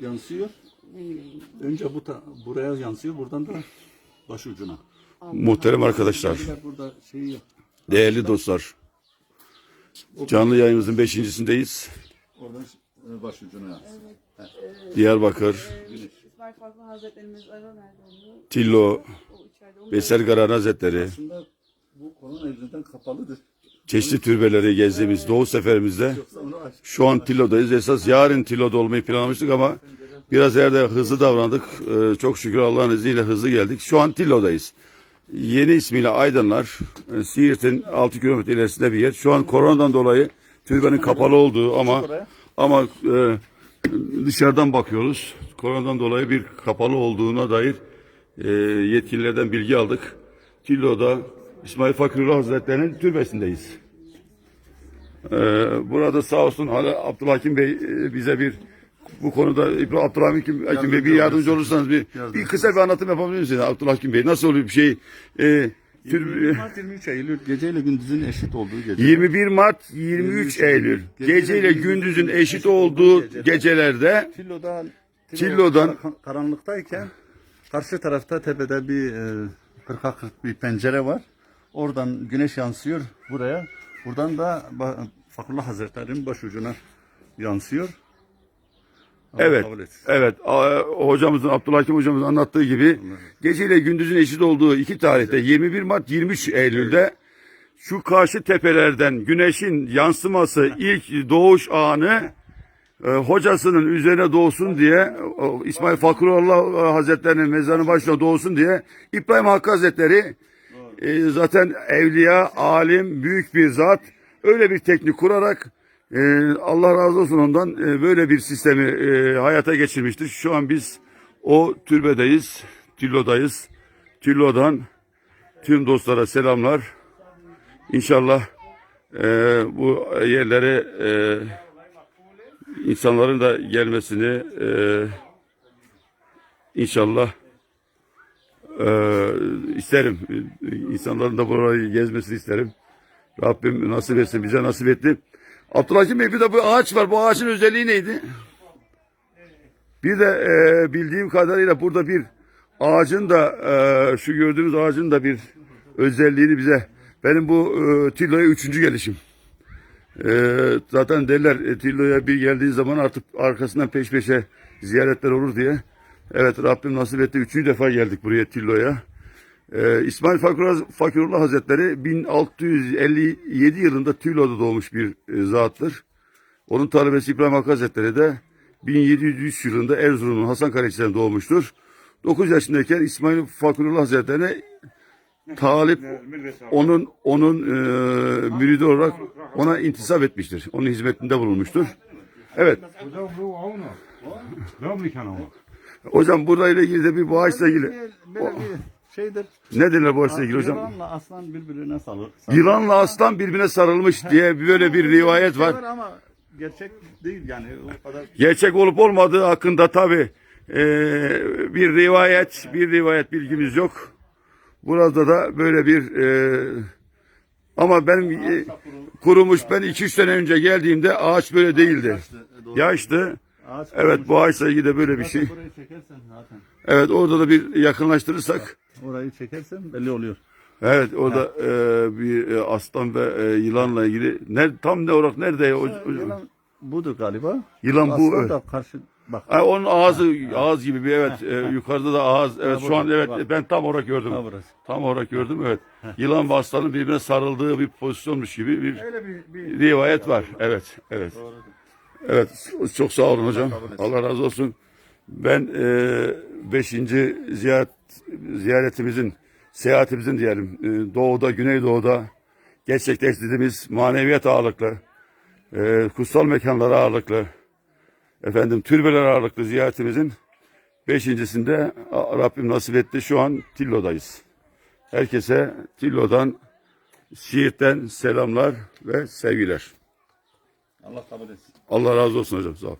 yansıyor. Önce bu ta- buraya yansıyor, buradan da baş ucuna. Muhterem arkadaşlar, Burada şey yok. değerli dostlar. Canlı yayınımızın beşincisindeyiz. Oradan e, baş ucuna yansıyor. Diyarbakır, İsmail Farklı Hazretlerinin mezarı nerede oluyor? Tillo, O içeride. Onu Veysel Karahan Hazretleri, Aslında bu korona yüzünden kapalıdır. Çeşitli türbeleri gezdiğimiz Doğu seferimizde şu an Tillo'dayız. Esas yarın Tillo'da olmayı planlamıştık ama biraz yerde hızlı davrandık. Ee, çok şükür Allah'ın izniyle hızlı geldik. Şu an Tillo'dayız. Yeni ismiyle Aydınlar, e, Siirt'in 6 kilometre ilerisinde bir yer. Şu an koronadan dolayı türbenin kapalı olduğu ama ama e, dışarıdan bakıyoruz. Koronadan dolayı bir kapalı olduğuna dair e, yetkililerden bilgi aldık. Tillo'da İsmail Fakirullah Hazretleri'nin türbesindeyiz. Ee, burada sağ olsun hala Abdülhakim Bey e, bize bir bu konuda İbrahim Abdülhakim Hakim Bey bir yardımcı olursanız bir, bir kısa bir anlatım yapabilir misiniz Abdülhakim Bey? Nasıl oluyor bir şey? Ee, tür- Mart 23 Eylül geceyle gündüzün eşit olduğu gece. 21 Mart 23 Eylül gece ile gündüzün eşit olduğu gecelerde Tillo'dan Tillo'dan- kar- karanlıktayken karşı tarafta tepede bir e, 40'a 40 bir pencere var. Oradan güneş yansıyor buraya. Buradan da Fakullah Hazretleri'nin başucuna yansıyor. Allah Evet. Evet. Hocamızın Abdülhakim hocamızın anlattığı gibi gece ile gündüzün eşit olduğu iki tarihte 21 Mart 23 Eylül'de şu karşı tepelerden güneşin yansıması ilk doğuş anı e, hocasının üzerine doğsun diye İsmail Fakrullah Hazretleri'nin mezarının başına doğsun diye İbrahim Hakkı Hazretleri e, zaten evliya, alim, büyük bir zat öyle bir teknik kurarak e, Allah razı olsun ondan e, böyle bir sistemi e, hayata geçirmiştir. Şu an biz o türbedeyiz, Tillo'dayız. Tillo'dan tüm dostlara selamlar. İnşallah e, bu yerlere e, insanların da gelmesini e, inşallah ee, isterim. İnsanların da burayı gezmesini isterim. Rabbim nasip etsin. Bize nasip etti. Abdülhakim bir de bu ağaç var. Bu ağaçın özelliği neydi? Bir de e, bildiğim kadarıyla burada bir ağacın da e, şu gördüğünüz ağacın da bir özelliğini bize benim bu e, Tillo'ya üçüncü gelişim. E, zaten derler e, Tillo'ya bir geldiği zaman artık arkasından peş peşe ziyaretler olur diye. Evet Rabbim nasip etti. Üçüncü defa geldik buraya Tillo'ya. Ee, İsmail Fakirullah, Hazretleri 1657 yılında Tillo'da doğmuş bir e, zattır. Onun talebesi İbrahim Hakkı Hazretleri de 1703 yılında Erzurum'un Hasan Kalesi'nden doğmuştur. 9 yaşındayken İsmail Fakirullah Hazretleri talip onun onun e, müridi olarak ona intisap etmiştir. Onun hizmetinde bulunmuştur. Evet. Hocam burayla ilgili de bir boğaçla ilgili. Böyle o... bir şeydir. Ne denir boğaçla ilgili hocam? Yılanla aslan birbirine sarılır. Yılanla aslan birbirine sarılmış diye böyle bir rivayet var. Ama gerçek değil yani. O kadar... Gerçek olup olmadığı hakkında tabi e, bir rivayet, bir rivayet bilgimiz yok. Burada da böyle bir e, ama benim e, kurumuş ben iki üç sene önce geldiğimde ağaç böyle değildi. Yaştı. E, ağaç Evet bu ağaçla ilgili de böyle bir şey. Burayı çekersen zaten. Evet orada da bir yakınlaştırırsak Orayı çekersen belli oluyor. Evet orada e, bir e, aslan ve e, yılanla ilgili ne tam ne olarak nerede o, o- Yılan budur galiba. Yılan bu, Aslan evet. da karşı bak. Ha, onun ağzı ağız gibi bir evet e, yukarıda da ağız evet şu an evet ben tam olarak gördüm. Ha, burası. Tam olarak gördüm evet. Yılan ve aslanın birbirine sarıldığı bir pozisyonmuş gibi bir Öyle bir, bir rivayet var. Evet evet. Evet çok sağ olun hocam. Allah razı olsun. Ben e, beşinci ziyaret ziyaretimizin seyahatimizin diyelim e, doğuda güneydoğuda gerçekleştirdiğimiz maneviyat ağırlıklı e, kutsal mekanlara ağırlıklı efendim türbeler ağırlıklı ziyaretimizin beşincisinde Rabbim nasip etti. Şu an Tillo'dayız. Herkese Tillo'dan Siirt'ten selamlar ve sevgiler. Allah kabul etsin. Allah razı olsun hocam. Sağ ol.